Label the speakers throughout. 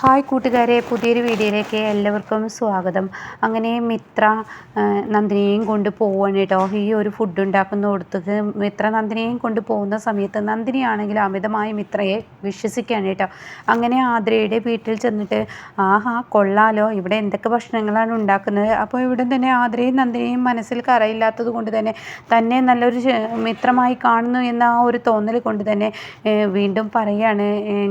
Speaker 1: Hi കൂട്ടുകാരെ പുതിയൊരു വീഡിയോയിലേക്ക് എല്ലാവർക്കും സ്വാഗതം. അങ്ങനെ മിത്ര നന്ദിനിയെയും കൊണ്ട് പോവാണ് കേട്ടോ. ഈ ഒരു ഫുഡ് ഉണ്ടാക്കുന്ന കൊടുത്തത് മിത്ര നന്ദിനിയെയും കൊണ്ട് പോകുന്ന സമയത്ത് നന്ദിനിയാണെങ്കിൽ അമിതമായി മിത്രയെ വിശ്വസിക്കുകയാണ് കേട്ടോ. അങ്ങനെ ആദ്രയുടെ വീട്ടിൽ ചെന്നിട്ട് ആഹാ കൊള്ളാലോ ഇവിടെ എന്തൊക്കെ ഭക്ഷണങ്ങളാണ് ഉണ്ടാക്കുന്നത്? അപ്പോൾ ഇവിടെ തന്നെ ആദ്രയും നന്ദിനിയും മനസ്സിൽ കറയില്ലാത്തത് കൊണ്ട് തന്നെ തന്നെ നല്ലൊരു മിത്രമായി കാണുന്നു എന്ന ആ ഒരു തോന്നൽ കൊണ്ട് തന്നെ വീണ്ടും പറയാണ്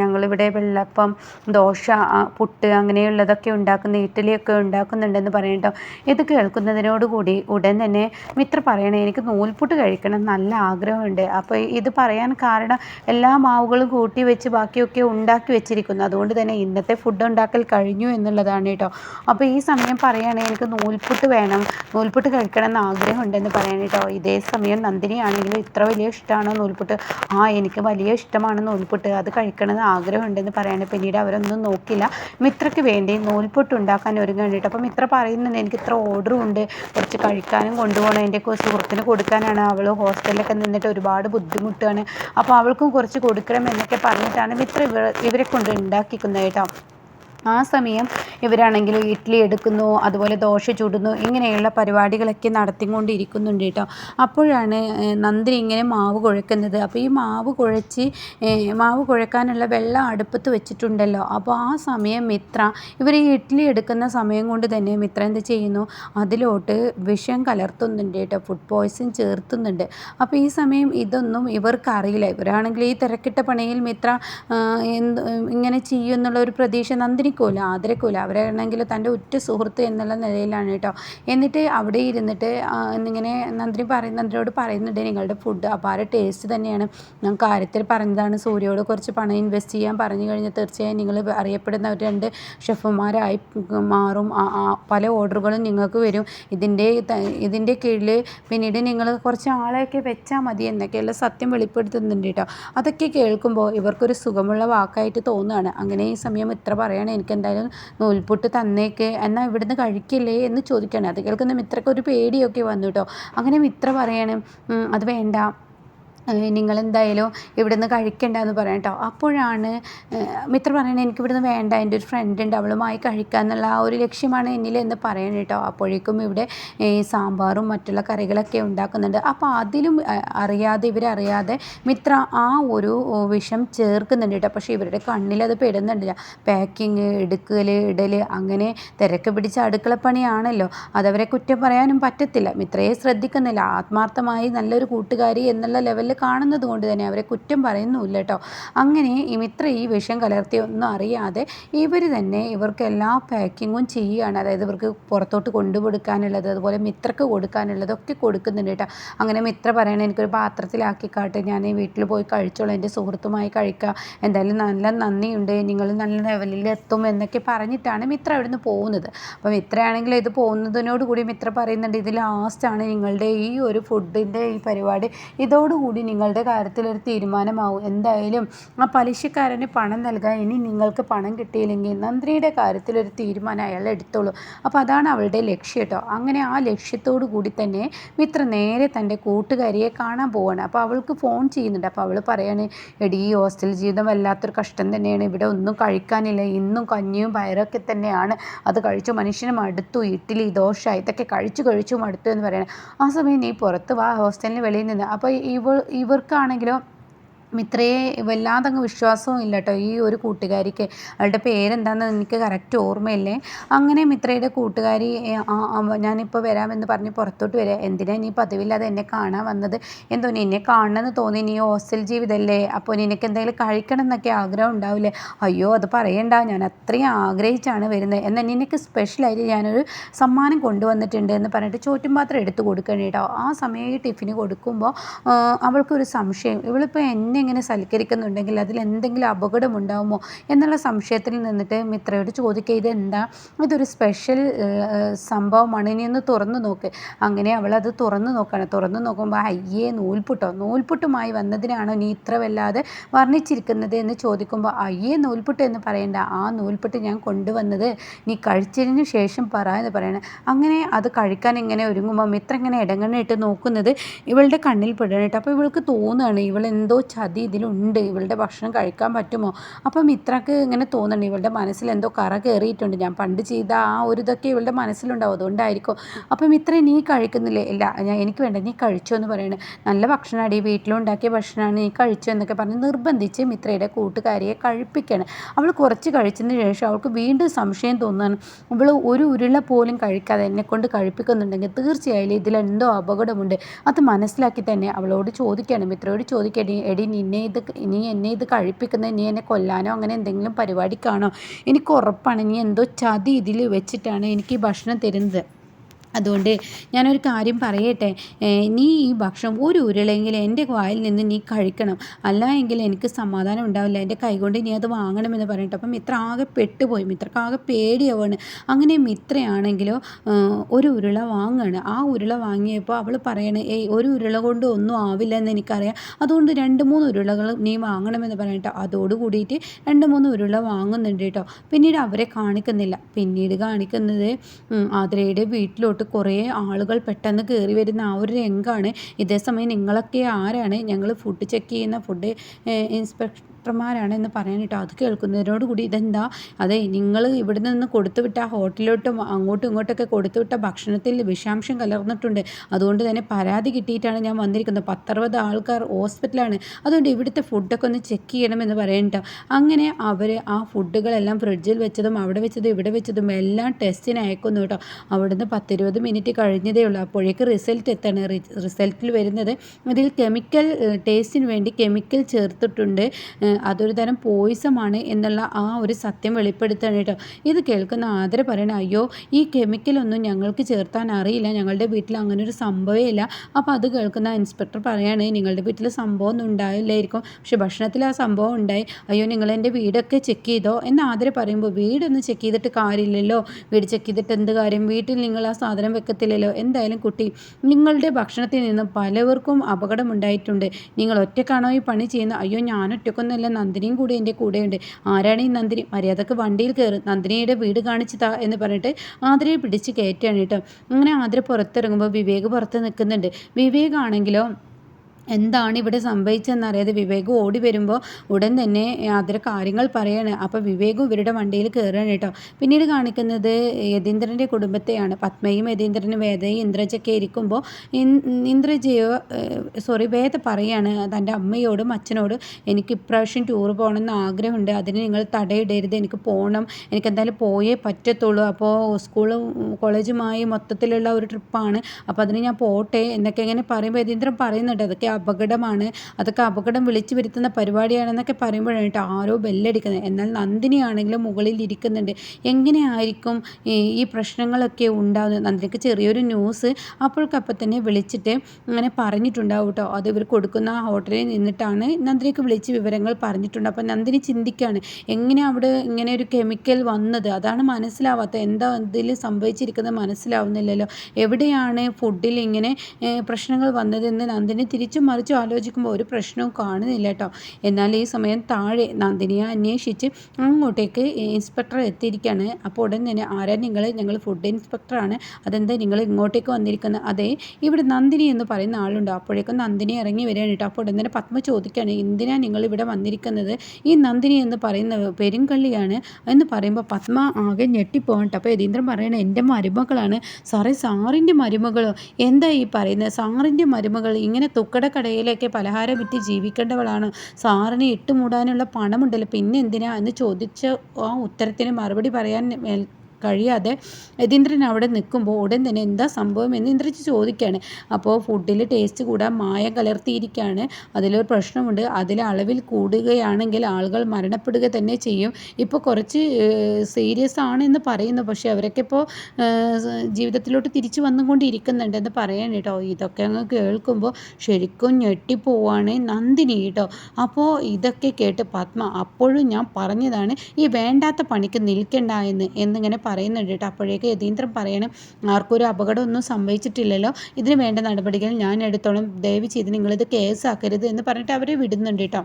Speaker 1: ഞങ്ങളിവിടെ വെള്ളപ്പം ദോശ പുട്ട് അങ്ങനെയുള്ളതൊക്കെ ഉണ്ടാക്കുന്ന ഇഡ്ഡലിയൊക്കെ ഉണ്ടാക്കുന്നുണ്ടെന്ന് പറയട്ടോ ഇത് കേൾക്കുന്നതിനോടുകൂടി ഉടൻ തന്നെ മിത്ര പറയണേ എനിക്ക് നൂൽപുട്ട് കഴിക്കണം നല്ല ആഗ്രഹമുണ്ട്. അപ്പോൾ ഇത് പറയാൻ കാരണം എല്ലാ മാവുകളും കൂട്ടി വെച്ച് ബാക്കിയൊക്കെ ഉണ്ടാക്കി വെച്ചിരിക്കുന്നു. അതുകൊണ്ട് തന്നെ ഇന്നത്തെ ഫുഡ് ഉണ്ടാക്കൽ കഴിഞ്ഞു എന്നുള്ളതാണ് കേട്ടോ. അപ്പോൾ ഈ സമയം പറയുകയാണെങ്കിൽ എനിക്ക് നൂൽപുട്ട് വേണം നൂൽപുട്ട് കഴിക്കണം എന്ന് ആഗ്രഹമുണ്ടെന്ന് പറയാൻ കേട്ടോ. ഇതേ സമയം നന്ദിനിയാണെങ്കിലും ഇത്ര വലിയ ഇഷ്ടമാണോ നൂൽപുട്ട്? ആ എനിക്ക് വലിയ ഇഷ്ടമാണ് നൂൽപുട്ട്. അത് കഴിക്കണമെന്ന് ആഗ്രഹമുണ്ടെന്ന് പറയാണ്. പിന്നീട് അവരൊന്നും നോക്കില്ല മിത്രയ്ക്ക് വേണ്ടി നൂൽപുട്ട് ഉണ്ടാക്കാൻ ഒരുങ്ങാൻ വേണ്ടിയിട്ട്. അപ്പോൾ മിത്ര പറയുന്നുണ്ട്. എനിക്ക് ഇത്ര ഓർഡറും ഉണ്ട്. കുറച്ച് കഴിക്കാനും കൊണ്ടുപോകണം. എന്റെ സുഹൃത്തിന് കൊടുക്കാനാണ്. അവൾ ഹോസ്റ്റലിലൊക്കെ നിന്നിട്ട് ഒരുപാട് ബുദ്ധിമുട്ടാണ്. അപ്പോൾ അവൾക്കും കുറച്ച് കൊടുക്കണം എന്നൊക്കെ പറഞ്ഞിട്ടാണ് മിത്ര ഇവരെ കൊണ്ട് ഉണ്ടാക്കിക്കുന്നത് കേട്ടോ. ആ സമയം ഇവരാണെങ്കിൽ ഇഡ്ഡലി എടുക്കുന്നു അതുപോലെ ദോശ ചുടുന്നു ഇങ്ങനെയുള്ള പരിപാടികളൊക്കെ നടത്തിക്കൊണ്ടിരിക്കുന്നുണ്ട് കേട്ടോ. അപ്പോഴാണ് നന്ദി ഇങ്ങനെ മാവ് കുഴക്കുന്നത്. അപ്പോൾ ഈ മാവ് കുഴച്ച് മാവ് കുഴക്കാനുള്ള വെള്ളം അടുപ്പത്ത് വെച്ചിട്ടുണ്ടല്ലോ. അപ്പോൾ ആ സമയം മിത്ര ഇവർ ഈ ഇഡ്ഡലി എടുക്കുന്ന സമയം കൊണ്ട് തന്നെ മിത്ര എന്ത് ചെയ്യുന്നു? അതിലോട്ട് വിഷം കലർത്തുന്നുണ്ട് കേട്ടോ. ഫുഡ് പോയ്സൺ ചേർത്തുന്നുണ്ട്. അപ്പോൾ ഈ സമയം ഇതൊന്നും ഇവർക്ക് അറിയില്ല ഇവരാണെങ്കിൽ ഈ തിരക്കിട്ട പണിയിൽ മിത്ര ഇങ്ങനെ ചെയ്യുമെന്നുള്ള ഒരു പ്രതീക്ഷ നന്ദിനി ആദരിക്കൂല ആദരിക്കൂല അവരാണെങ്കിൽ തന്റെ ഉറ്റ സുഹൃത്ത് എന്നുള്ള നിലയിലാണ് കേട്ടോ. എന്നിട്ട് അവിടെ ഇരുന്നിട്ട് എന്നിങ്ങനെ നന്ദിനി പറയുന്ന നന്ദിനിയോട് പറയുന്നുണ്ട് നിങ്ങളുടെ ഫുഡ് അപാര ടേസ്റ്റ് തന്നെയാണ്. ഞാൻ കാര്യത്തിൽ പറഞ്ഞതാണ്. സൂര്യയോട് കുറച്ച് പണം ഇൻവെസ്റ്റ് ചെയ്യാൻ പറഞ്ഞു കഴിഞ്ഞാൽ തീർച്ചയായും നിങ്ങൾ അറിയപ്പെടുന്ന ഒരു രണ്ട് ഷെഫുമാരായി മാറും. പല ഓർഡറുകളും നിങ്ങൾക്ക് വരും. ഇതിന്റെ ഇതിന്റെ കീഴിൽ പിന്നീട് നിങ്ങൾ കുറച്ച് ആളെയൊക്കെ വെച്ചാൽ മതി എന്നൊക്കെയുള്ള സത്യം വെളിപ്പെടുത്തുന്നുണ്ട് കേട്ടോ. അതൊക്കെ കേൾക്കുമ്പോൾ ഇവർക്കൊരു സുഖമുള്ള വാക്കായിട്ട് തോന്നുകയാണ്. അങ്ങനെ ഈ സമയം ഇത്ര പറയണേ എനിക്ക് എന്തായാലും നൂൽപുട്ട് തന്നേക്ക് എന്നാൽ ഇവിടുന്ന് കഴിക്കില്ലേ എന്ന് ചോദിക്കുകയാണ് അത് കേൾക്കുന്ന മിത്രക്ക് ഒരു പേടിയൊക്കെ വന്നു കേട്ടോ. അങ്ങനെ മിത്ര പറയാണ് അത് വേണ്ട. നിങ്ങളെന്തായാലും ഇവിടുന്ന് കഴിക്കണ്ട എന്ന് പറയാം കേട്ടോ അപ്പോഴാണ് മിത്ര പറയണത് എനിക്ക് ഇവിടുന്ന് വേണ്ട എന്റെ ഒരു ഫ്രണ്ട് ഉണ്ട് അവളുമായി കഴിക്കുക എന്നുള്ള ആ ഒരു ലക്ഷ്യമാണ് എന്നിൽ എന്ന് പറയണം കേട്ടോ അപ്പോഴേക്കും ഇവിടെ സാമ്പാറും മറ്റുള്ള കറികളൊക്കെ ഉണ്ടാക്കുന്നുണ്ട്. അപ്പോൾ അതിലും അറിയാതെ ഇവരറിയാതെ മിത്ര ആ ഒരു വിഷം ചേർക്കുന്നുണ്ട് കേട്ടോ പക്ഷേ ഇവരുടെ കണ്ണിൽ അത് പെടുന്നുണ്ടില്ല. പാക്കിങ് എടുക്കൽ ഇടൽ അങ്ങനെ തിരക്ക് പിടിച്ച അടുക്കളപ്പണിയാണല്ലോ അതവരെ കുറ്റം പറയാനും പറ്റത്തില്ല. മിത്രയെ ശ്രദ്ധിക്കുന്നില്ല. ആത്മാർത്ഥമായി നല്ലൊരു കൂട്ടുകാരി എന്നുള്ള ലെവലിൽ കാണുന്നത് കൊണ്ട് തന്നെ അവരെ കുറ്റം പറയുന്നുമില്ല കേട്ടോ. അങ്ങനെ ഈ മിത്ര ഈ വിഷം കലർത്തിയൊന്നും അറിയാതെ ഇവർ തന്നെ ഇവർക്ക് എല്ലാ പാക്കിങ്ങും ചെയ്യുകയാണ്. അതായത് ഇവർക്ക് പുറത്തോട്ട് കൊണ്ടുകൊടുക്കാനുള്ളത് അതുപോലെ മിത്രക്ക് കൊടുക്കാനുള്ളതൊക്കെ കൊടുക്കുന്നുണ്ട് കേട്ടോ. അങ്ങനെ മിത്ര പറയണേ എനിക്കൊരു പാത്രത്തിലാക്കിക്കാട്ടെ ഞാൻ വീട്ടിൽ പോയി കഴിച്ചോളാം എന്റെ സുഹൃത്തുമായി കഴിക്കുക എന്തായാലും നല്ല നന്ദിയുണ്ട് നിങ്ങൾ നല്ല ലെവലിൽ എത്തും എന്നൊക്കെ പറഞ്ഞിട്ടാണ് മിത്ര അവിടുന്ന് പോകുന്നത്. അപ്പോൾ മിത്രയാണെങ്കിൽ ഇത് പോകുന്നതിനോടുകൂടി മിത്ര പറയുന്നുണ്ട് ഇത് ലാസ്റ്റാണ് നിങ്ങളുടെ ഈ ഒരു ഫുഡിന്റെ ഈ പരിപാടി. ഇതോടുകൂടി നിങ്ങളുടെ കാര്യത്തിൽ ഒരു തീരുമാനമാവും. എന്തായാലും ആ പലിശക്കാരന് പണം നൽകാൻ ഇനി നിങ്ങൾക്ക് പണം കിട്ടിയില്ലെങ്കിൽ നന്ദിനിയുടെ കാര്യത്തിൽ ഒരു തീരുമാനം അയാൾ എടുത്തോളൂ. അപ്പോൾ അതാണ് അവളുടെ ലക്ഷ്യം കേട്ടോ. അങ്ങനെ ആ ലക്ഷ്യത്തോടു കൂടി തന്നെ മിത്ര നേരെ തന്റെ കൂട്ടുകാരിയെ കാണാൻ പോവാണ്. അപ്പോൾ അവൾക്ക് ഫോൺ ചെയ്യുന്നുണ്ട്. അപ്പോൾ അവൾ പറയാണ് എടി ഈ ഹോസ്റ്റൽ ജീവിതം വല്ലാത്തൊരു കഷ്ടം തന്നെയാണ്. ഇവിടെ ഒന്നും കഴിക്കാനില്ല. ഇന്നും കഞ്ഞിയും പയറൊക്കെ തന്നെയാണ്. അത് കഴിച്ചു മനുഷ്യന് മടുത്തു. ഇഡ്ഡലി ദോശ ഇതൊക്കെ കഴിച്ചു കഴിച്ചു മടുത്തു എന്ന് പറയണം. ആ സമയം നീ പുറത്ത് വാ. ഹോസ്റ്റലിന് വെളിയിൽ നിന്ന്. അപ്പോൾ ഇവൾ ഇവർക്കാണെങ്കിലോ മിത്രയെ വല്ലാതെ അങ്ങ് വിശ്വാസവും ഇല്ല കേട്ടോ. ഈ ഒരു കൂട്ടുകാരിക്ക്. അവളുടെ പേരെന്താണെന്ന് എനിക്ക് കറക്റ്റ് ഓർമ്മയില്ലേ? അങ്ങനെ മിത്രയുടെ കൂട്ടുകാരി ഞാനിപ്പോൾ വരാമെന്ന് പറഞ്ഞ് പുറത്തോട്ട് വരിക എന്തിനാ നീ പതിവില്ലാതെ എന്നെ കാണാൻ വന്നത്? എന്തോ എന്നെ കാണണമെന്ന് തോന്നി. നീ ഹോസ്റ്റൽ ജീവിതമല്ലേ അപ്പോൾ നിനക്ക് എന്തെങ്കിലും കഴിക്കണം എന്നൊക്കെ ആഗ്രഹം ഉണ്ടാവില്ലേ? അയ്യോ അത് പറയണ്ട. ഞാൻ അത്രയും ആഗ്രഹിച്ചാണ് വരുന്നത്. എന്നാൽ നിനക്ക് സ്പെഷ്യലായിട്ട് ഞാനൊരു സമ്മാനം കൊണ്ടുവന്നിട്ടുണ്ട് എന്ന് പറഞ്ഞിട്ട് ചോറ്റും പാത്രം എടുത്തു കൊടുക്കണം കേട്ടോ ആ സമയം ടിഫിന് കൊടുക്കുമ്പോൾ അവൾക്കൊരു സംശയം. ഇവളിപ്പോൾ എന്നെ ഇങ്ങനെ സൽക്കരിക്കുന്നുണ്ടെങ്കിൽ അതിൽ എന്തെങ്കിലും അപകടം ഉണ്ടാകുമോ എന്നുള്ള സംശയത്തിൽ നിന്നിട്ട് മിത്രയോട് ചോദിക്കുക ഇതെന്താ? ഇതൊരു സ്പെഷ്യൽ സംഭവമാണ്. ഇനി ഒന്ന് തുറന്നു നോക്ക്. അങ്ങനെ അവൾ അത് തുറന്നു നോക്കുകയാണ് തുറന്നു നോക്കുമ്പോൾ അയ്യേ നൂൽപുട്ടോ? നൂൽപുട്ടുമായി വന്നതിനാണോ നീ ഇത്ര വല്ലാതെ വർണിച്ചിരിക്കുന്നത്? എന്ന് ചോദിക്കുമ്പോൾ അയ്യേ നൂൽപുട്ട് എന്ന് പറയണ്ട. ആ നൂൽപുട്ട് ഞാൻ കൊണ്ടുവന്നത് നീ കഴിച്ചതിന് ശേഷം പറ എന്ന് പറയണം. അങ്ങനെ അത് കഴിക്കാൻ ഇങ്ങനെ ഒരുങ്ങുമ്പോൾ മിത്ര ഇങ്ങനെ ഇടങ്ങണിട്ട് നോക്കുന്നത് ഇവളുടെ കണ്ണിൽ പെടണം അപ്പോൾ ഇവൾക്ക് തോന്നുകയാണ് ഇവൾ എന്തോ ചതി ഇതിലുണ്ട്. ഇവളുടെ ഭക്ഷണം കഴിക്കാൻ പറ്റുമോ? അപ്പം ഇത്രക്ക് ഇങ്ങനെ തോന്നുന്നുണ്ട് ഇവളുടെ മനസ്സിൽ എന്തോ കറ കയറിയിട്ടുണ്ട് ഞാൻ പണ്ട് ചെയ്ത ആ ഒരു ഇതൊക്കെ ഇവളുടെ മനസ്സിലുണ്ടാവും. അതുകൊണ്ടായിരിക്കും. അപ്പം ഇത്ര നീ കഴിക്കുന്നില്ലേ? ഇല്ല ഞാൻ എനിക്ക് വേണ്ട. നീ കഴിച്ചോ എന്ന് പറയണേ. നല്ല ഭക്ഷണമാണ് ഈ വീട്ടിലുണ്ടാക്കിയ ഭക്ഷണമാണ് നീ കഴിച്ചോ എന്നൊക്കെ പറഞ്ഞ് നിർബന്ധിച്ച് മിത്രയുടെ കൂട്ടുകാരിയെ കഴിപ്പിക്കണം. അവൾ കുറച്ച് കഴിച്ചതിന് ശേഷം അവൾക്ക് വീണ്ടും സംശയം തോന്നുകയാണ്. അവൾ ഒരു ഉരുള പോലും കഴിക്കാതെ എന്നെ കൊണ്ട് കഴിപ്പിക്കുന്നുണ്ടെങ്കിൽ തീർച്ചയായും ഇതിലെന്തോ അപകടമുണ്ട്. അത് മനസ്സിലാക്കി തന്നെ അവളോട് ചോദിക്കുകയാണ്. മിത്രയോട് ചോദിക്കടി എടി നിന്നെ ഇത് നീ എന്നെ ഇത് കഴിപ്പിക്കുന്നത് നീ എന്നെ കൊല്ലാനോ അങ്ങനെ എന്തെങ്കിലും പരിപാടിക്കാണോ എനിക്ക് ഉറപ്പാണ്. നീ എന്തോ ചതി ഇതിൽ വെച്ചിട്ടാണ് എനിക്ക് ഈ ഭക്ഷണം തരുന്നത്. അതുകൊണ്ട് ഞാനൊരു കാര്യം പറയട്ടെ. നീ ഈ ഭക്ഷണം ഒരു ഉരുളെങ്കിലും എന്റെ വായിൽ നിന്ന് നീ കഴിക്കണം. അല്ല എങ്കിൽ എനിക്ക് സമാധാനം ഉണ്ടാവില്ല. എന്റെ കൈകൊണ്ട് നീ അത് വാങ്ങണമെന്ന് പറഞ്ഞിട്ട് അപ്പം മിത്ര ആകെ പെട്ടുപോയി. മിത്രക്ക് ആകെ പേടിയാവാണ്. അങ്ങനെ മിത്രയാണെങ്കിലോ ഒരു ഉരുള വാങ്ങുകയാണ് ആ ഉരുള വാങ്ങിയപ്പോൾ അവൾ പറയണേ ഏയ് ഒരു ഉരുള കൊണ്ട് ഒന്നും ആവില്ല എന്ന് എനിക്കറിയാം. അതുകൊണ്ട് രണ്ട് മൂന്ന് ഉരുളകൾ നീ വാങ്ങണമെന്ന് പറഞ്ഞിട്ട് അതോട് കൂടിയിട്ട് രണ്ട് മൂന്ന് ഉരുള വാങ്ങുന്നുണ്ട് കേട്ടോ. പിന്നീട് അവരെ കാണിക്കുന്നില്ല. പിന്നീട് കാണിക്കുന്നത് ആതിരയുടെ വീട്ടിലോട്ട് അങ്ങോട്ട് കുറേ ആളുകൾ പെട്ടെന്ന് കയറി വരുന്ന ആ ഒരു രംഗമാണ് ഇതേസമയം നിങ്ങളൊക്കെ ആരാണ്? ഞങ്ങൾ ഫുഡ് ചെക്ക് ചെയ്യുന്ന ഫുഡ് ഇൻസ്പെക്ഷൻ ഡോക്ടർമാരാണ് എന്ന് പറയാൻ കേട്ടോ. അത് കേൾക്കുന്നതിനോട് കൂടി ഇതെന്താ? അതെ നിങ്ങൾ ഇവിടെ നിന്ന് കൊടുത്തുവിട്ട ഹോട്ടലിലോട്ടും അങ്ങോട്ടും ഇങ്ങോട്ടൊക്കെ കൊടുത്തുവിട്ട ഭക്ഷണത്തിൽ വിഷാംശം കലർന്നിട്ടുണ്ട്. അതുകൊണ്ട് തന്നെ പരാതി കിട്ടിയിട്ടാണ് ഞാൻ വന്നിരിക്കുന്നത്. പത്തറുപത് ആൾക്കാർ ഹോസ്പിറ്റലാണ്. അതുകൊണ്ട് ഇവിടുത്തെ ഫുഡൊക്കെ ഒന്ന് ചെക്ക് ചെയ്യണമെന്ന് പറയണ്ടോ അങ്ങനെ അവർ ആ ഫുഡുകളെല്ലാം ഫ്രിഡ്ജിൽ വെച്ചതും അവിടെ വെച്ചതും ഇവിടെ വെച്ചതും എല്ലാം ടെസ്റ്റിന് അയക്കുന്നു കേട്ടോ. അവിടുന്ന് പത്തിരുപത് മിനിറ്റ് കഴിഞ്ഞതേ ഉള്ളൂ. അപ്പോഴേക്ക് റിസൾട്ട് എത്താണ്? റിസൾട്ടിൽ വരുന്നത് ഇതിൽ കെമിക്കൽ ടേസ്റ്റിന് വേണ്ടി കെമിക്കൽ ചേർത്തിട്ടുണ്ട്. അതൊരു തരം പോയിസമാണ് എന്നുള്ള ആ ഒരു സത്യം വെളിപ്പെടുത്തണം കേട്ടോ. ഇത് കേൾക്കുന്ന ആദര പറയണ അയ്യോ ഈ കെമിക്കലൊന്നും ഞങ്ങൾക്ക് ചേർത്താൻ അറിയില്ല. ഞങ്ങളുടെ വീട്ടിൽ അങ്ങനെ ഒരു സംഭവമേ ഇല്ല. അപ്പോൾ അത് കേൾക്കുന്ന ഇൻസ്പെക്ടർ പറയാണ് നിങ്ങളുടെ വീട്ടിൽ സംഭവം ഒന്നും ഉണ്ടായില്ലായിരിക്കും. പക്ഷെ ഭക്ഷണത്തിൽ ആ സംഭവം ഉണ്ടായി. അയ്യോ നിങ്ങൾ എന്റെ വീടൊക്കെ ചെക്ക് ചെയ്തോ? എന്ന് ആദര പറയുമ്പോൾ വീടൊന്നും ചെക്ക് ചെയ്തിട്ട് കാര്യമില്ലല്ലോ. വീട് ചെക്ക് ചെയ്തിട്ട് എന്ത് കാര്യം? വീട്ടിൽ നിങ്ങൾ ആ സാധനം വെക്കത്തില്ലല്ലോ. എന്തായാലും കുട്ടി നിങ്ങളുടെ ഭക്ഷണത്തിൽ നിന്ന് പലവർക്കും അപകടമുണ്ടായിട്ടുണ്ട് നിങ്ങൾ ഒറ്റക്കാണോ ഈ പണി ചെയ്യുന്നത്? അയ്യോ ഞാൻ ഒറ്റക്കൊന്നും മാത്രമല്ല നന്ദിനിയും കൂടി എന്റെ കൂടെയുണ്ട്. ആരാണ് ഈ നന്ദിനി? മര്യാദയ്ക്ക് വണ്ടിയിൽ കയറി. നന്ദിനിയുടെ വീട് കാണിച്ച് താ എന്ന് പറഞ്ഞിട്ട് ആതിരയെ പിടിച്ച് കയറ്റുകയാണ് കേട്ടോ. അങ്ങനെ ആതിര പുറത്തിറങ്ങുമ്പോൾ വിവേക് പുറത്ത് നിൽക്കുന്നുണ്ട്. വിവേകാണെങ്കിലോ എന്താണ് ഇവിടെ സംഭവിച്ചതെന്നറിയാതെ വിവേക് ഓടി വരുമ്പോൾ ഉടൻ തന്നെ അതിൽ കാര്യങ്ങൾ പറയാണ്. അപ്പോൾ വിവേകും ഇവരുടെ വണ്ടിയിൽ കയറുകയാണ് കേട്ടോ. പിന്നീട് കാണിക്കുന്നത് യതീന്ദ്രന്റെ കുടുംബത്തെയാണ്. പത്മയും യതീന്ദ്രനും വേദയും ഇന്ദ്രജയൊക്കെ ഇരിക്കുമ്പോൾ ഇന്ദ്രജയോ സോറി വേദ പറയാണ് തന്റെ അമ്മയോടും അച്ഛനോടും എനിക്ക് ഇപ്രാവശ്യം ടൂർ പോകണമെന്ന് ആഗ്രഹമുണ്ട്. അതിന് നിങ്ങൾ തടയിടരുത്. എനിക്ക് പോകണം എനിക്ക് എന്തായാലും പോയേ പറ്റത്തുള്ളൂ. അപ്പോൾ സ്കൂളും കോളേജുമായി മൊത്തത്തിലുള്ള ഒരു ട്രിപ്പാണ് അപ്പോൾ അതിന് ഞാൻ പോട്ടെ എന്നൊക്കെ ഇങ്ങനെ പറയുമ്പോൾ യതീന്ദ്രൻ പറയുന്നുണ്ട്. അതൊക്കെ അപകടമാണ്. അതൊക്കെ അപകടം വിളിച്ചു വരുത്തുന്ന പരിപാടിയാണെന്നൊക്കെ പറയുമ്പോഴാണ് കേട്ടോ ആരോ ബെല്ലടിക്കുന്നത്. എന്നാൽ നന്ദിനിയാണെങ്കിലും മുകളിൽ ഇരിക്കുന്നുണ്ട്. എങ്ങനെയായിരിക്കും ഈ പ്രശ്നങ്ങളൊക്കെ ഉണ്ടാകുന്നത് നന്ദിനിക്ക് ചെറിയൊരു ന്യൂസ് അപ്പോഴൊക്കെ തന്നെ വിളിച്ചിട്ട് അങ്ങനെ പറഞ്ഞിട്ടുണ്ടാവും കേട്ടോ. അത് ഇവർ കൊടുക്കുന്ന ഹോട്ടലിൽ നിന്നിട്ടാണ് നന്ദിനിക്ക് വിളിച്ച് വിവരങ്ങൾ പറഞ്ഞിട്ടുണ്ട് അപ്പോൾ നന്ദിനി ചിന്തിക്കുകയാണ് എങ്ങനെ അവിടെ ഇങ്ങനെ ഒരു കെമിക്കൽ വന്നത്? അതാണ് മനസ്സിലാവാത്തത് എന്താ ഇതിൽ സംഭവിച്ചിരിക്കുന്നത് മനസ്സിലാവുന്നില്ലല്ലോ. എവിടെയാണ് ഫുഡിൽ ഇങ്ങനെ പ്രശ്നങ്ങൾ വന്നതെന്ന് നന്ദിനി തിരിച്ചു തിരിച്ചും മറിച്ചും ആലോചിക്കുമ്പോൾ ഒരു പ്രശ്നവും കാണുന്നില്ല കേട്ടോ. എന്നാൽ ഈ സമയം താഴെ നന്ദിനിയെ അന്വേഷിച്ച് അങ്ങോട്ടേക്ക് ഇൻസ്പെക്ടർ എത്തിയിരിക്കുകയാണ്. അപ്പോൾ ഉടൻ തന്നെ ആരാ നിങ്ങൾ? ഞങ്ങൾ ഫുഡ് ഇൻസ്പെക്ടറാണ് അതെന്താ നിങ്ങൾ ഇങ്ങോട്ടേക്ക് വന്നിരിക്കുന്നത്? അതെ ഇവിടെ നന്ദിനി എന്ന് പറയുന്ന ആളുണ്ട്. അപ്പോഴേക്കും നന്ദിനി ഇറങ്ങി വരികയാണ് കേട്ടോ. അപ്പോൾ ഉടൻ തന്നെ പത്മ ചോദിക്കുകയാണ് എന്തിനാ നിങ്ങൾ ഇവിടെ വന്നിരിക്കുന്നത്? ഈ നന്ദിനി എന്ന് പറയുന്ന പെരുങ്കള്ളിയാണ്. എന്ന് പറയുമ്പോൾ പത്മ ആകെ ഞെട്ടിപ്പോകട്ടെ അപ്പോൾ യതീന്ദ്രൻ പറയണ എന്റെ മരുമകളാണ്. സാറേ സാറിന്റെ മരുമകളോ? എന്താ ഈ പറയുന്നത്? സാറിന്റെ മരുമകൾ ഇങ്ങനെ തുക്കട കടയിലേക്ക് പലഹാരം വിറ്റ് ജീവിക്കേണ്ടവളാണ്. സാറിന് ഇട്ടുമൂടാനുള്ള പണമുണ്ടല്ലോ. പിന്നെ എന്തിനാ? എന്ന് ചോദിച്ച ആ ഉത്തരത്തിന് മറുപടി പറയാൻ കഴിയാതെ യതീന്ദ്രൻ അവിടെ നിൽക്കുമ്പോൾ ഉടൻ തന്നെ എന്താ സംഭവം എന്ന് ഇന്ദ്രജി ചോദിക്കുകയാണ്. അപ്പോൾ ഫുഡിൽ ടേസ്റ്റ് കൂടാൻ മായ കലർത്തിയിരിക്കുകയാണ്. അതിലൊരു പ്രശ്നമുണ്ട്. അതിലെ അളവിൽ കൂടുകയാണെങ്കിൽ ആളുകൾ മരണപ്പെടുക തന്നെ ചെയ്യും. ഇപ്പോൾ കുറച്ച് സീരിയസ് ആണ് എന്ന് പറയുന്നു. പക്ഷേ അവരൊക്കെ ഇപ്പോൾ ജീവിതത്തിലോട്ട് തിരിച്ചു വന്നുകൊണ്ടിരിക്കുന്നുണ്ട് എന്ന് പറയാൻ കേട്ടോ. ഇതൊക്കെ അങ്ങ് കേൾക്കുമ്പോൾ ശരിക്കും ഞെട്ടിപ്പോവാണ് നന്ദിനി കേട്ടോ. അപ്പോൾ ഇതൊക്കെ കേട്ട് പത്മ അപ്പോഴും ഞാൻ പറഞ്ഞതാണ് ഈ വേണ്ടാത്ത പണിക്ക് നിൽക്കണ്ട എന്ന് എന്നിങ്ങനെ പറയുന്നുണ്ട് കേട്ടോ. അപ്പോഴേക്ക് യതീന്ദ്രൻ പറയണം ആർക്കും ഒരു അപകടമൊന്നും സംഭവിച്ചിട്ടില്ലല്ലോ. ഇതിന് വേണ്ട നടപടികൾ ഞാൻ എടുത്തോളം. ദയവ് ചെയ്ത് നിങ്ങളിത് കേസാക്കരുത് എന്ന് പറഞ്ഞിട്ട് അവരെ വിടുന്നുണ്ട് കേട്ടോ.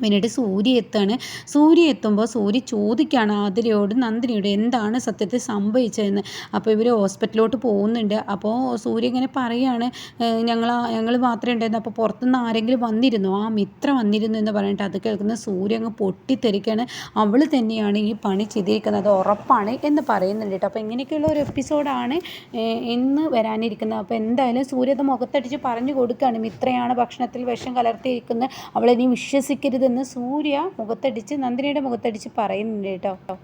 Speaker 1: പിന്നീട് സൂര്യ എത്താണ്? സൂര്യ എത്തുമ്പോൾ സൂര്യ ചോദിക്കുകയാണ് ആതിരയോട് നന്ദിനിയോട് എന്താണ് സത്യത്തിൽ സംഭവിച്ചതെന്ന്. അപ്പോൾ ഇവർ ഹോസ്പിറ്റലിലോട്ട് പോകുന്നുണ്ട്. അപ്പോൾ സൂര്യ ഇങ്ങനെ പറയുകയാണ് ഞങ്ങൾ ഞങ്ങൾ മാത്രമേ ഉണ്ടായിരുന്നു അപ്പോൾ പുറത്തുനിന്ന് ആരെങ്കിലും വന്നിരുന്നു? ആ മിത്ര വന്നിരുന്നു എന്ന് പറഞ്ഞിട്ട് അത് കേൾക്കുന്ന സൂര്യ അങ്ങ് പൊട്ടിത്തെറിക്കുകയാണ് അവൾ തന്നെയാണ് ഈ പണി ചെയ്തിരിക്കുന്നത് ഉറപ്പാണ് എന്ന് പറയുന്നുണ്ട് കേട്ടോ. അപ്പോൾ ഇങ്ങനെയൊക്കെയുള്ള ഒരു എപ്പിസോഡാണ് ഇന്ന് വരാനിരിക്കുന്നത്. അപ്പോൾ എന്തായാലും സൂര്യ അത് മുഖത്തടിച്ച് പറഞ്ഞു കൊടുക്കുകയാണ്. മിത്രയാണ് ഭക്ഷണത്തിൽ വിഷം കലർത്തിയിരിക്കുന്നത്. അവളെ നീ വിശ്വസിക്കരുതെന്ന് സൂര്യ മുഖത്തടിച്ച് നന്ദിനിയുടെ മുഖത്തടിച്ച് പറയുന്നുണ്ട് കേട്ടോ.